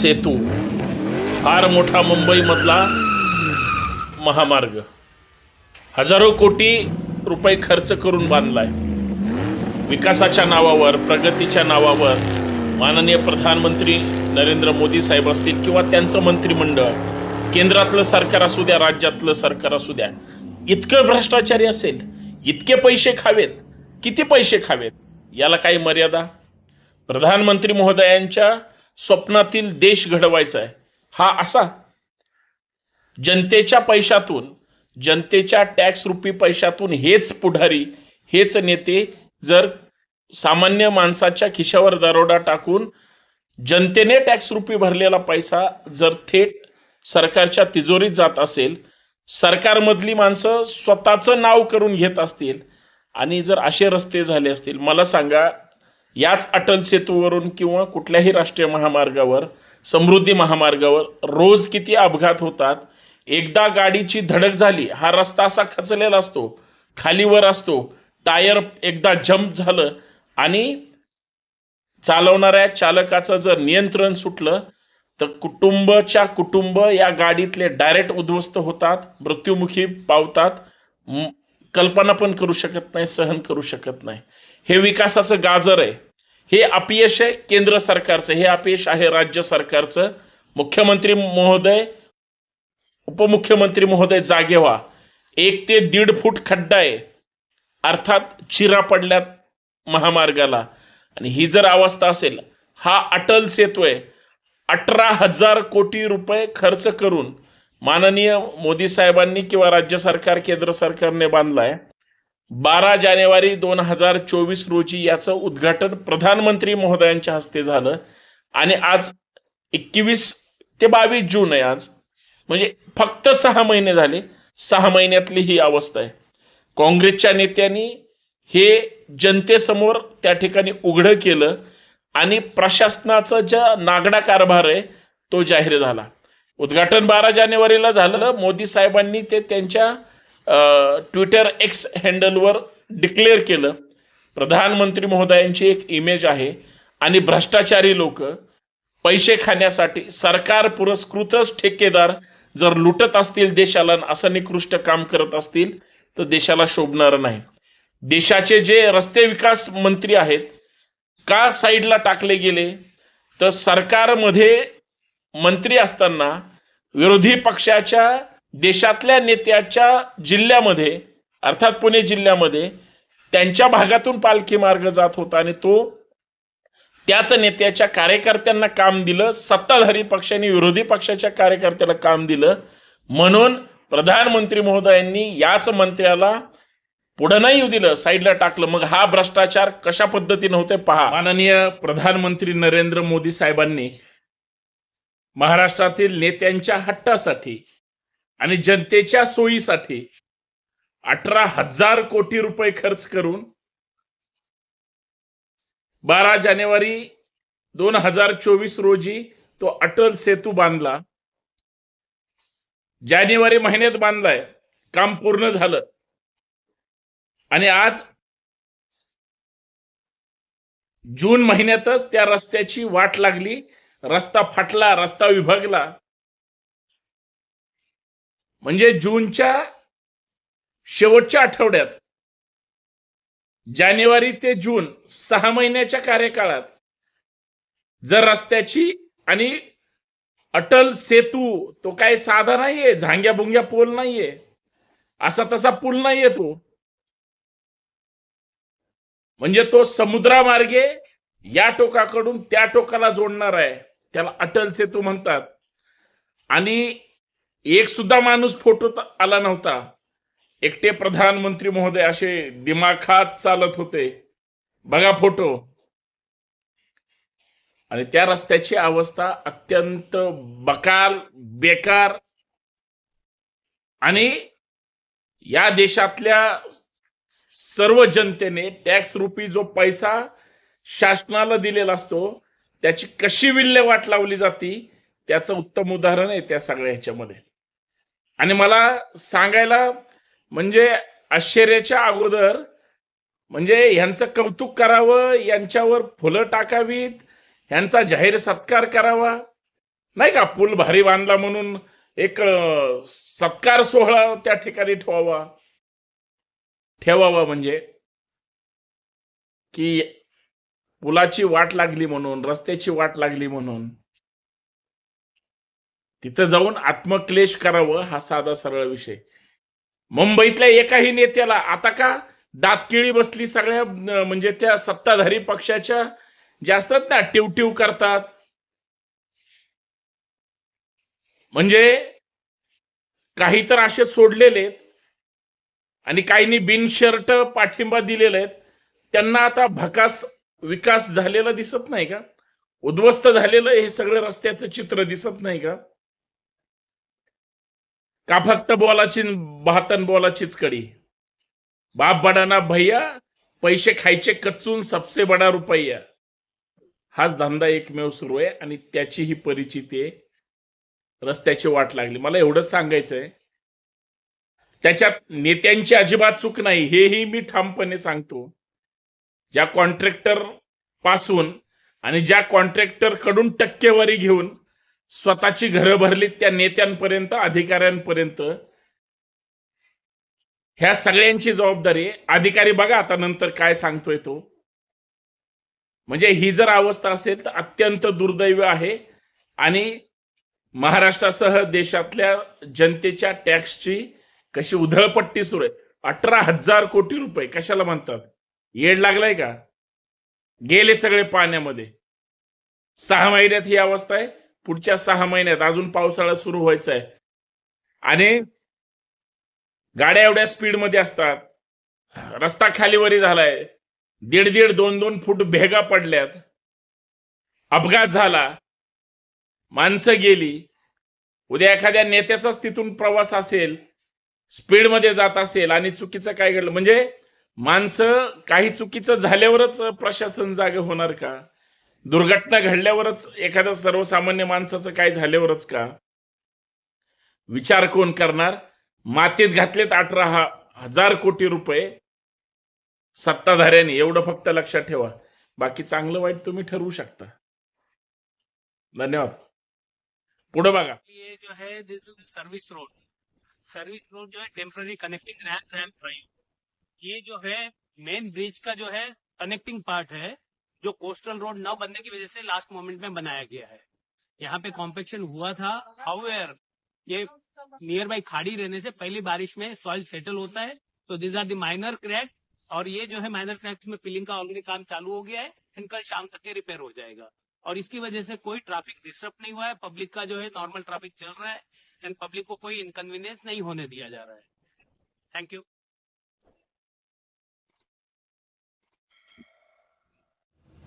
सेतू. फार मोठा मुंबईमधला महामार्ग. हजारो कोटी रुपये खर्च करून बांधलाय. विकासाच्या नावावर प्रगतीच्या नावावर माननीय प्रधानमंत्री नरेंद्र मोदी साहेब असतील किंवा त्यांचं मंत्रिमंडळ केंद्रातलं सरकार असू द्या राज्यातलं सरकार असू द्या इतकं भ्रष्टाचारी असेल इतके पैसे खावेत किती पैसे खावेत याला काही मर्यादा? प्रधानमंत्री महोदयांच्या स्वप्नातील देश घडवायचा आहे हा असा. जनतेच्या पैशातून जनतेच्या टॅक्स रुपी पैशातून हेच पुढारी हेच नेते जर सामान्य माणसाच्या खिशावर दरोडा टाकून जनतेने टॅक्स रुपी भरलेला पैसा जर थेट सरकारच्या तिजोरीत जात असेल सरकारमधली माणसं स्वतःचं नाव करून घेत असतील आणि जर असे रस्ते झाले असतील मला सांगा याच अटल सेतूवरून किंवा कुठल्याही राष्ट्रीय महामार्गावर समृद्धी महामार्गावर रोज किती अपघात होतात एकदा गाडीची धडक झाली हा रस्ता असा खचलेला असतो खालीवर असतो टायर एकदा जंप झालं आणि चालवणाऱ्या चालकाचं जर नियंत्रण सुटलं तर कुटुंबच्या कुटुंब या गाडीतले डायरेक्ट उद्ध्वस्त होतात मृत्युमुखी पावतात कल्पना पण करू शकत नाही सहन करू शकत नाही. हे विकासाचं गाजर आहे. हे अपयश आहे केंद्र सरकारचं. हे अपयश आहे राज्य सरकारचं. मुख्यमंत्री महोदय उपमुख्यमंत्री महोदय जागे व्हा. एक ते दीड फूट खड्डा आहे. अर्थात चिरा पडल्यात महामार्गाला. आणि ही जर अवस्था असेल हा अटल सेतू आहे. अठरा हजार कोटी रुपये खर्च करून माननीय मोदी साहेबांनी किंवा राज्य सरकार केंद्र सरकारने बांधलाय. बारा जानेवारी दोन हजार चोवीस रोजी याचं उद्घाटन प्रधानमंत्री महोदयांच्या हस्ते झालं. आणि आज एकवीस ते बावीस जून आहे आज. म्हणजे फक्त सहा महिने झाले. सहा महिन्यातली ही अवस्था आहे. काँग्रेसच्या नेत्यांनी हे जनतेसमोर त्या ठिकाणी उघडं केलं. आणि प्रशासनाचा ज्या नागडा कारभार आहे तो जाहीर झाला. उद्घाटन बारा जानेवारीला झालं मोदी साहेबांनी ते त्यांच्या ट्विटर एक्स हँडलवर डिक्लेअर केलं. प्रधानमंत्री महोदयांची एक इमेज आहे आणि भ्रष्टाचारी लोक पैसे खाण्यासाठी सरकार पुरस्कृतच ठेकेदार जर लुटत असतील देशाला असं निकृष्ट काम करत असतील तर देशाला शोभणार नाही. देशाचे जे रस्ते विकास मंत्री आहेत का साईडला टाकले गेले? तर सरकारमध्ये मंत्री असताना विरोधी पक्षाच्या देशातल्या नेत्याच्या जिल्ह्यामध्ये अर्थात पुणे जिल्ह्यामध्ये त्यांच्या भागातून पालखी मार्ग जात होता आणि तो त्याच नेत्याच्या कार्यकर्त्यांना काम दिलं सत्ताधारी पक्षाने विरोधी पक्षाच्या कार्यकर्त्याला काम दिलं. म्हणून प्रधानमंत्री महोदयांनी याच मंत्र्याला पुढे नाही येऊ दिलं साईडला टाकलं. मग हा भ्रष्टाचार कशा पद्धतीने होते पहा. माननीय प्रधानमंत्री नरेंद्र मोदी साहेबांनी महाराष्ट्रातील नेत्यांच्या हट्टासाठी आणि जनतेच्या सोयीसाठी अठरा हजार कोटी रुपये खर्च करून बारा जानेवारी दोन हजार चोवीस रोजी तो अटल सेतू बांधला. जानेवारी महिन्यात बांधलाय. काम पूर्ण झालं. आणि आज जून महिन्यातच त्या रस्त्याची वाट लागली. रस्ता फाटला रस्ता विभागला. म्हणजे जूनच्या शेवटच्या आठवड्यात जानेवारी ते जून सहा महिन्याच्या कार्यकाळात जर रस्त्याची आणि अटल सेतू तो काय साधा नाहीये झांग्या भुंग्या पूल नाहीये असा तसा पूल नाहीये तो. म्हणजे तो समुद्रामार्गे या टोकाकडून त्या टोकाला जोडणार आहे. त्याला अटल सेतू म्हणतात. आणि एक सुद्धा माणूस फोटो आला नव्हता. एकटे प्रधानमंत्री महोदय असे दिमाखात चालत होते. बघा फोटो. आणि त्या रस्त्याची अवस्था अत्यंत बकाल बेकार. आणि या देशातल्या सर्व जनतेने टॅक्स रुपी जो पैसा शासनाला दिलेला असतो त्याची कशी विल्हेवाट लावली जाती त्याचं उत्तम उदाहरण आहे त्या सगळ्या ह्याच्यामध्ये. आणि मला सांगायला म्हणजे आश्चर्याच्या अगोदर म्हणजे यांचं कौतुक करावं यांच्यावर फुलं टाकावीत यांचा जाहीर सत्कार करावा. नाही का? पूल भारी बांधला म्हणून एक सत्कार सोहळा त्या ठिकाणी ठेवावा. ठेवावा म्हणजे की पुलाची वाट लागली म्हणून रस्त्याची वाट लागली म्हणून. तिथं जाऊन आत्मक्लेश करावं हा साधा सरळ विषय. मुंबईतल्या एकाही नेत्याला आता का दातकिळी बसली सगळ्या म्हणजे त्या सत्ताधारी पक्षाच्या ज्या असतात ना टिवटिव करतात. म्हणजे काही तर असे सोडलेले आणि काहींनी बिनशर्ट पाठिंबा दिलेले आहेत त्यांना आता भकास विकास झालेला दिसत नाही का? उद्ध्वस्त झालेलं हे सगळं रस्त्याचं चित्र दिसत नाही का? का फक्त बोलाची भातन बोलाचीच कडी? बाप बडाना भैया पैसे खायचे कच्चून सबसे बडा रुपया. हाच धंदा एकमेव सुरू आहे आणि त्याची ही परिचिती आहे. रस्त्याची वाट लागली. मला एवढंच सांगायचंय. त्याच्यात नेत्यांची अजिबात चूक नाही. हेही मी ठामपणे सांगतो. ज्या कॉन्ट्रॅक्टरपासून आणि ज्या कॉन्ट्रॅक्टरकडून टक्केवारी घेऊन स्वतःची घरं भरलीत त्या नेत्यांपर्यंत अधिकाऱ्यांपर्यंत. ह्या सगळ्यांची जबाबदारी अधिकारी बघा आता नंतर काय सांगतोय तो. म्हणजे ही जर अवस्था असेल तर अत्यंत दुर्दैव आहे. आणि महाराष्ट्रासह देशातल्या जनतेच्या टॅक्सची कशी उधळपट्टी सुरू आहे. अठरा हजार कोटी रुपये कशाला म्हणतात? येड लागलाय का? गेले सगळे पाण्यामध्ये. सहा महिन्यात ही अवस्था आहे. पुढच्या सहा महिन्यात अजून पावसाळा सुरू व्हायचा आहे. आणि गाड्या एवढ्या स्पीडमध्ये असतात. रस्ता खालीवरी झालाय. दीड दीड दोन दोन फूट भेगा पडल्यात. अपघात झाला. माणसं गेली. उद्या एखाद्या नेत्याचाच तिथून प्रवास असेल स्पीडमध्ये जात असेल आणि चुकीचं काय घडलं? म्हणजे माणसं काही चुकीचं झाल्यावरच प्रशासन जागे होणार का? दुर्घटना घडल्यावरच एखाद्या सर्वसामान्य माणसाचं काय झाल्यावरच का? विचार कोण करणार? मातीत घातलेत अठरा हजार कोटी रुपये. सत्ताधाऱ्यांनी एवढं फक्त लक्षात ठेवा. बाकी चांगलं वाईट तुम्ही ठरवू शकता. धन्यवाद. पुढे बघा. ये जो है सर्विस रोड सर्विस रोड जो है टेंपररी कनेक्टिंग रैम्प रैम्प हे ये जो है मेन ब्रिज का जो है कनेक्टिंग पार्ट है. जो कोस्टल रोड न बनने की वजह से लास्ट मोमेंट में बनाया गया है। यहाँ पे कॉम्पेक्शन हुआ था। हाउएवर ये नियर बाई खाड़ी रहने से पहली बारिश में सॉइल सेटल होता है। तो दिस आर माइनर क्रैक्स और ये जो है माइनर क्रैक्स में फिलिंग का ऑलरेडी काम चालू हो गया है एंड कल शाम तक ये रिपेयर हो जाएगा। और इसकी वजह से कोई ट्रैफ़िक डिस्टर्ब नहीं हुआ है। पब्लिक का जो है नॉर्मल ट्रैफ़िक चल रहा है एंड पब्लिक को कोई इनकन्वीनियंस नहीं होने दिया जा रहा है। थैंक यू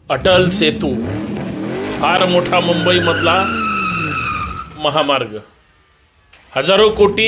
अटल सेतू फार मोठा मुंबईमधला महामार्ग. हजारो कोटी